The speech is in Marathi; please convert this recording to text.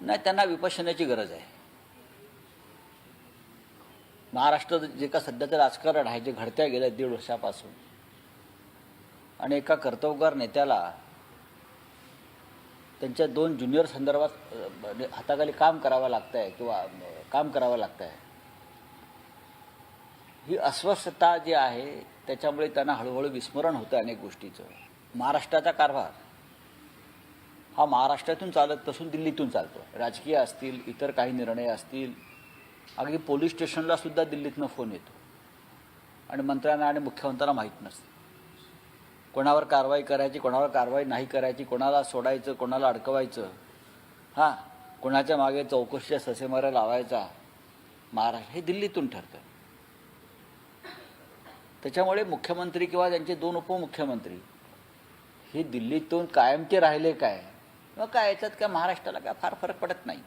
नाही त्यांना विपशनाची गरज आहे. महाराष्ट्र जे का सध्याचं राजकारण आहे जे घडत्या गेल्या दीड वर्षापासून आणि एका कर्तव्यगार नेत्याला त्यांच्या दोन ज्युनियर संदर्भात हाताखाली काम करावं लागतं आहे किंवा काम करावं लागतं आहे ही अस्वस्थता जी आहे त्याच्यामुळे त्यांना हळूहळू विस्मरण होतं अनेक गोष्टीचं. महाराष्ट्राचा कारभार. हा महाराष्ट्रातून चालत नसून दिल्लीतून चालतो. राजकीय असतील इतर काही निर्णय असतील अगदी पोलीस स्टेशनला सुद्धा दिल्लीतनं फोन येतो. आणि मंत्र्यांना आणि मुख्यमंत्र्यांना माहीत नसतं. कोणावर कारवाई करायची कोणावर कारवाई नाही करायची कोणाला सोडायचं कोणाला अडकवायचं हां कोणाच्या मागे चौकशीच्या ससेमाऱ्या लावायचा महाराष्ट्र हे दिल्लीतून ठरतं. त्याच्यामुळे मुख्यमंत्री किंवा त्यांचे दोन उपमुख्यमंत्री हे दिल्लीतून कायमचे राहिले काय? मग काय याच्यात काय महाराष्ट्राला काय फार फरक पडत नाही.